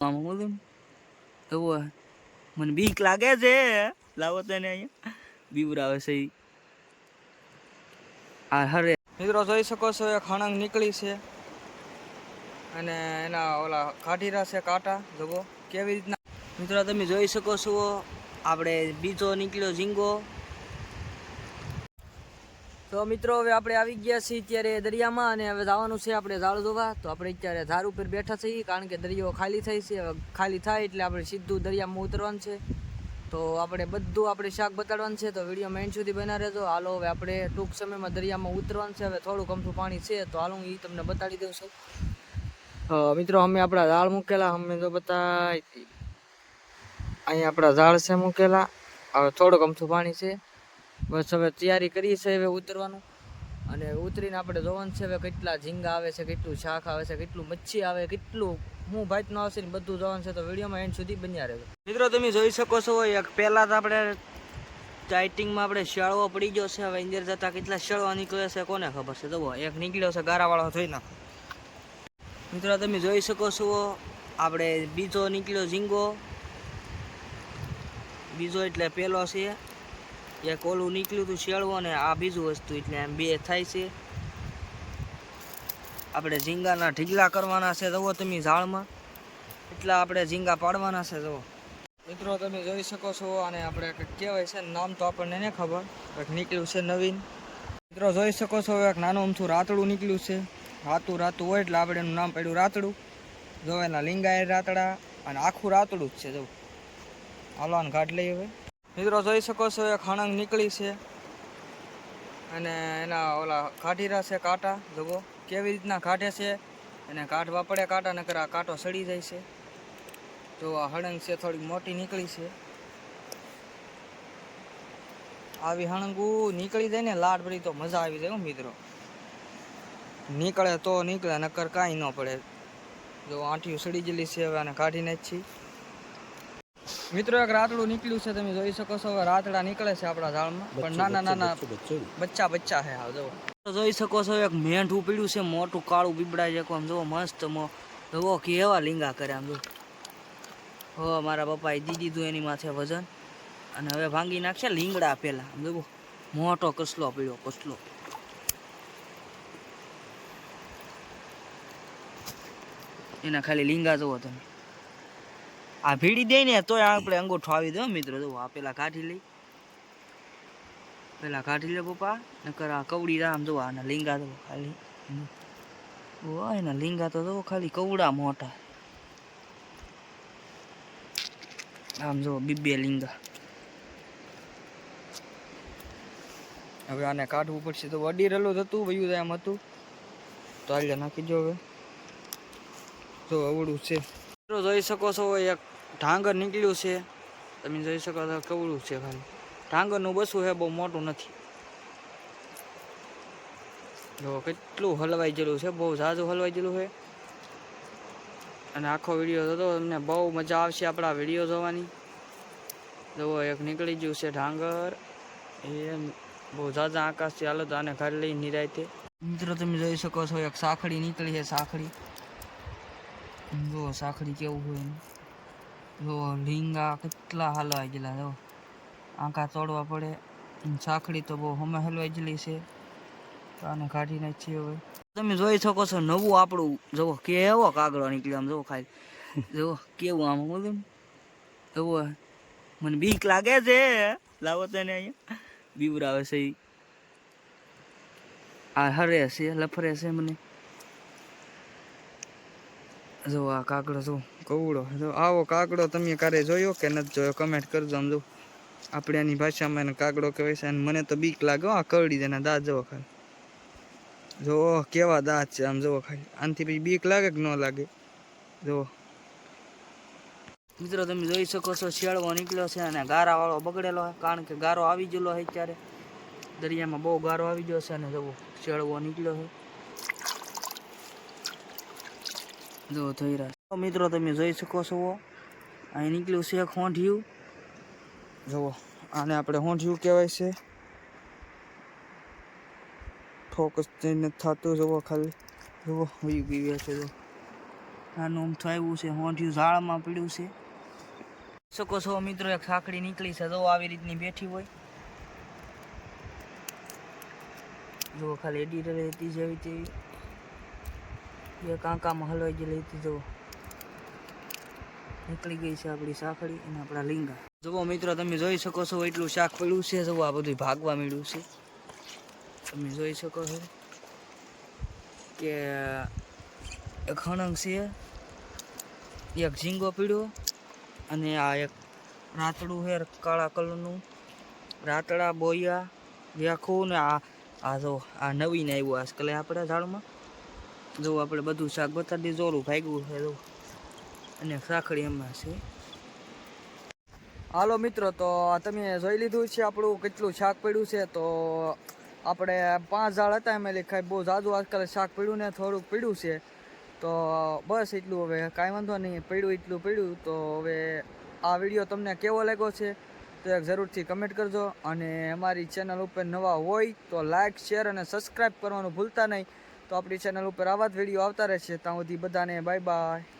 આમ બોલું એવો મને બીક લાગે છે. લાવો તને અહીંયા. બીવરાવે છે આ હરે. મિત્રો જોઈ શકો છો એ ખણંગ નીકળી છે. અને એના ઓલા કાઢીરા છે કાંટા, જુઓ. કેવી રીતના? મિત્રો તમે જોઈ શકો છો, આપણે બીજો નીકળ્યો ઝીંગો. તો મિત્રો, હવે આપણે આવી ગયા છીએ અત્યારે દરિયામાં અને હવે જવાનું છે આપણે ઝાડ જોવા. તો આપણે અત્યારે ઝાડ ઉપર બેઠા છીએ કારણ કે દરિયો ખાલી થાય છે. હવે ખાલી થાય એટલે આપણે સીધું દરિયામાં ઉતરવાનું છે. તો આપણે બધું આપણે શાક બતાડવાનું છે. તો વીડિયો મેઇન સુધી બના રહેજો. હાલો, હવે આપણે ટૂંક સમયમાં દરિયામાં ઉતરવાનું છે. હવે થોડુંક અમથું પાણી છે. તો હાલો, હું એ તમને બતાડી દઉં છું. મિત્રો, અમે આપણા ઝાડ મૂકેલા. અમે તો બતાવી અહીંયા આપણા ઝાડ છે મૂકેલા. હવે થોડુંક અમથું પાણી છે. બસ હવે તૈયારી કરી છે હવે ઉતરવાનું. અને ઉતરીને આપણે જોવાનું છે હવે કેટલા ઝીંગા આવે છે, કેટલું શાક આવે છે, કેટલું મચ્છી આવે, કેટલું હું ભાત નો આવશે ને બધું જોવાનું છે તો વિડીયોમાં એન્ડ સુધી બન્યા રહેજો. મિત્રો તમે જોઈ શકો છો, એક પહેલા તો આપણે ચાઇટિંગમાં આપણે શેળવો પડી ગયો છે, હવે અંદર જતા કેટલા શેળવા નીકળે છે કોને ખબર છે. જુઓ, એક નીકળ્યો છે ગારાવાળો થઈને મિત્રો તમે જોઈ શકો છો, આપણે બીજો નીકળ્યો ઝીંગો. બીજો એટલે પહેલો છે એક ઓલું નીકળ્યું હતું શેળવો ને આ બીજું વસ્તુ એટલે એમ બે થાય છે. આપણે ઝીંગાના ઢીગલા કરવાના છે, જુઓ તમે ઝાડમાં. એટલા આપણે ઝીંગા પાડવાના છે, જુઓ. મિત્રો, તમે જોઈ શકો છો અને આપણે કંઈક કહેવાય છે નામ તો આપણને નહીં ખબર, કંઈક નીકળ્યું છે નવીન. મિત્રો, જોઈ શકો છો, એક નાનું અમથું રાતડું નીકળ્યું છે. રાતું રાતું હોય એટલે આપણે એનું નામ પડ્યું રાતડું. જો એના લિંગાય રાતડા, અને આખું રાતડું જ છે જો હાલો, આને ઘાટ લઈ હવે. મિત્રો જોઈ શકો છો એ ખાણંગ નીકળી છે. અને એના ઓલા કાઢીરા છે કાંટા, જુઓ. કેવી રીતના કાઢે છે અને કાઢવા પડે કાંટા, નકર આ કાંટો સડી જાય છે. જો આ હળંગ છે થોડી મોટી નીકળી છે. આવી હળંગુ નીકળી જાય ને, લાડ પડી તો મજા આવી જાય મિત્રો. નીકળે તો નીકળે, નકર કાંઈ ન પડે. જો આંટીઓ સડી ગયેલી છે હવે આને કાઢી નાખી મિત્રો એક રાતડું નીકળ્યું છે તમે જોઈ શકો છો રાતડા નીકળે છે આપણા ઝાડમાં. પણ નાના નાના બચ્ચા બચ્ચા. છે જો જોઈ શકો છો એક મેંઢું પીડ્યું છે મોટું કાળું બીબડા જેવું આમ જુઓ મસ્ત જુઓ કેવા લીંગા કરે આમ જુઓ. હો મારા પપ્પાએ દી દીધું એની માથે વજન. અને હવે ભાંગી નાખશે લીંગડા પેલા આમ જુઓ. મોટો કસલો પીડ્યો કસલો. એના ખાલી લીંગા જુઓ તમે. આ ભીડી દે ને તોય આપણે અંગૂઠો આવી દો. મિત્રો જો આ પેલા કાઢી લઈ. પેલા કાઢી લે પપ્પા. નકર આ કવડી રામ જો આના લીંગા તો ખાલી. ઓ એના લીંગા તો જો ખાલી કવડા મોટા. આમ જો બીબે લીંગા. હવે આને કાઢવું પડશે તો વડી રેલું હતું વયું એમ હતું. તો હાલ્યા નાખી દો હવે. જો અવળું છે. મિત્રો જોઈ શકો છો, એક ઢાંગર નીકળ્યું છે. તમે જોઈ શકો છો, કવડું છે ખાલી. ઢાંગરનું બસું છે બહુ મોટું નથી. જો કેટલું હલવાઈ ગયેલું છે, બહુ ઝાઝું હલવાઈ ગયેલું છે. અને આખો વીડિયો જોતો તમને બહુ મજા આવશે આપણા વીડિયો જોવાની. જુઓ, એક નીકળી ગયું છે ઢાંગર. એ બહુ ઝાઝા આકાશથી હાલો તો આને ઘર લઈ નિરાયતે. મિત્રો, તમે જોઈ શકો છો, એક સાખડી નીકળી છે સાખડી જો સાખડી કેવું હોય જો લીંગા કેટલા હલવાઈ ગયેલા જો આંકા તોડવા પડે સાખડી તો બહુ હમે હલવાઈ ગયેલી છે તો આને કાઢી નાખીએ હવે તમે જોઈ શકો છો નવું આપણું જુઓ કેવો કાગડો નીકળ્યો આમ જુઓ ખાલી જુઓ કેવું આમ બોલું જુઓ મને બીક લાગે છે લાવો તને અહીંયા બીવરાવે છે. આ હરે છે લફરે છે મને જો આ કાગડો જો કવડો જો આવો કાકડો તમે ક્યારે જોયો કે નથી જોયો કમેન્ટ કરજો આમ જો. આપણે આની ભાષામાં એને કાગડો કહેવાય છે અને મને તો બીક લાગે આ કરડી તેના દાંત જવો ખાલી. જો કેવા દાંત છે આમ જુઓ ખાલી. આનાથી પછી બીક લાગે કે ન લાગે? જો. મિત્રો તમે જોઈ શકો છો શેળવો નીકળ્યો છે અને ગારાવાળો બગડેલો છે. કારણ કે ગારો આવી ગયેલો છે ત્યારે દરિયામાં બહુ ગારો આવી ગયો છે અને જવો શેળવો નીકળ્યો છે. જો થઈ રહ્યા મિત્રો, તમે જોઈ શકો છો અહીં નીકળ્યું છે ખોંઢિયું જુઓ, આને આપણે હોંઠિયું કહેવાય છે. ફોકસ જઈને થતું જુઓ ખાલી. જુઓ હોઈ ગયા છે જો આનું આમ થયું છે હોંઠિયું ઝાડમાં પડ્યું છે. શકો છો, મિત્રો, એક સાંકડી નીકળી છે જો આવી રીતની બેઠી હોય. જુઓ, ખાલી એડિટર હતી જેવી તેવી. એ કાંકામાં હલવાઈ ગયેલી હતી જો. નીકળી ગઈ છે આપણી સાંકળી અને આપણા લીંગા. જુઓ મિત્રો, તમે જોઈ શકો છો એટલું શાક પડ્યું છે. જુઓ, આ બધું ભાગવા મળ્યું છે. તમે જોઈ શકો છો કે એક હણંગ છે, એક ઝીંગો પીળો અને આ એક રાતડું છે, કાળા કલરનું. રાતડા, બોયા, વ્યાખું ને આ આ જો, આ નવીને આવ્યું આજકાલે આપણે ઝાડમાં. જો આપણે બધું શાક બતાવી ઓલું ભાગ્યું છે, જો. અને સાખડી એમાં છે. હાલો મિત્રો, તો તમે જોઈ લીધું છે આપણું કેટલું શાક પડ્યું છે, તો આપણે પાંચ ઝાડ હતા એમાં લખાય બહુ જાજુ આજકાલ શાક પીડ્યું ને થોડુંક પીડ્યું છે. તો બસ એટલું હવે, કાંઈ વાંધો નહીં, પડ્યું એટલું પીડ્યું. તો હવે આ વીડિયો તમને કેવો લાગ્યો છે, તો એક જરૂરથી કમેન્ટ કરજો. અને અમારી ચેનલ ઉપર નવા હોય તો લાઇક શેર અને સબસ્ક્રાઈબ કરવાનું ભૂલતા નહીં. તો આપણી ચેનલ ઉપર આવા જ વીડિયો આવતા રહેશે. ત્યાં સુધી બધાને બાય બાય